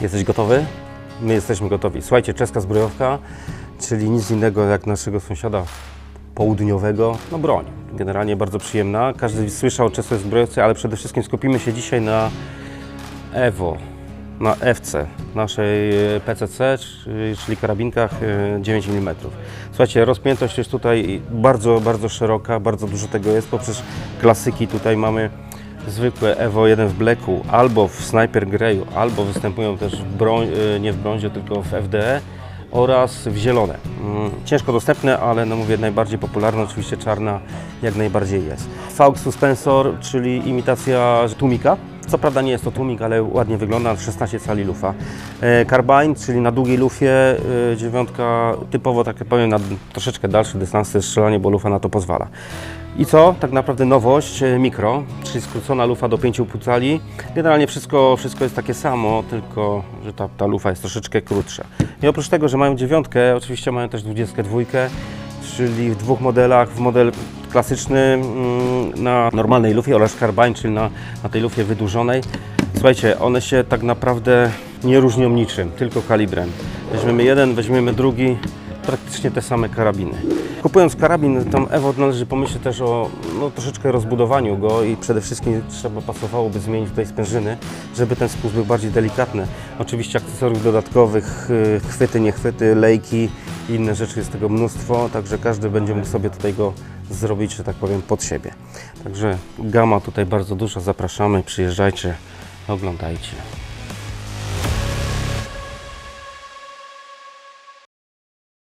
Jesteś gotowy? My jesteśmy gotowi. Słuchajcie, czeska zbrojowka, czyli nic innego jak naszego sąsiada południowego, no broń. Generalnie bardzo przyjemna. Każdy słyszał o czeskiej zbrojowce, ale przede wszystkim skupimy się dzisiaj na Evo, na FC, naszej e, PCC, czy- czyli karabinkach e, 9 mm. Słuchajcie, rozpiętość jest tutaj bardzo, bardzo szeroka, bardzo dużo tego jest, poprzez klasyki tutaj mamy zwykłe Evo 1 w Blacku, albo w Sniper Greyu, albo występują też w broń, e, nie w brązie, tylko w FDE oraz w zielone. Mm, Ciężko dostępne, ale no mówię, najbardziej popularna oczywiście czarna jak najbardziej jest. Faux Suspensor, czyli imitacja tłumika. Co prawda nie jest to tłumik, ale ładnie wygląda, 16 cali lufa. E, Carbine, czyli na długiej lufie, e, dziewiątka, typowo tak powiem, na troszeczkę dalsze dystanse strzelanie, bo lufa na to pozwala. I co? Tak naprawdę nowość, e, mikro, czyli skrócona lufa do 5,5 cali. Generalnie wszystko, wszystko jest takie samo, tylko że ta, ta lufa jest troszeczkę krótsza. I oprócz tego, że mają dziewiątkę, oczywiście mają też 22, czyli w dwóch modelach, w model klasyczny mm, na normalnej lufie oraz carbine, czyli na, na tej lufie wydłużonej. Słuchajcie, one się tak naprawdę nie różnią niczym, tylko kalibrem. Weźmiemy jeden, weźmiemy drugi, praktycznie te same karabiny. Kupując karabin, tam Evo należy pomyśleć też o no, troszeczkę rozbudowaniu go i przede wszystkim trzeba pasowałoby zmienić tutaj sprężyny, żeby ten spust był bardziej delikatny. Oczywiście akcesoriów dodatkowych, y, chwyty, niechwyty, lejki i inne rzeczy jest tego mnóstwo, także każdy będzie mógł sobie tutaj go zrobić, że tak powiem, pod siebie. Także gama tutaj bardzo duża, zapraszamy, przyjeżdżajcie, oglądajcie.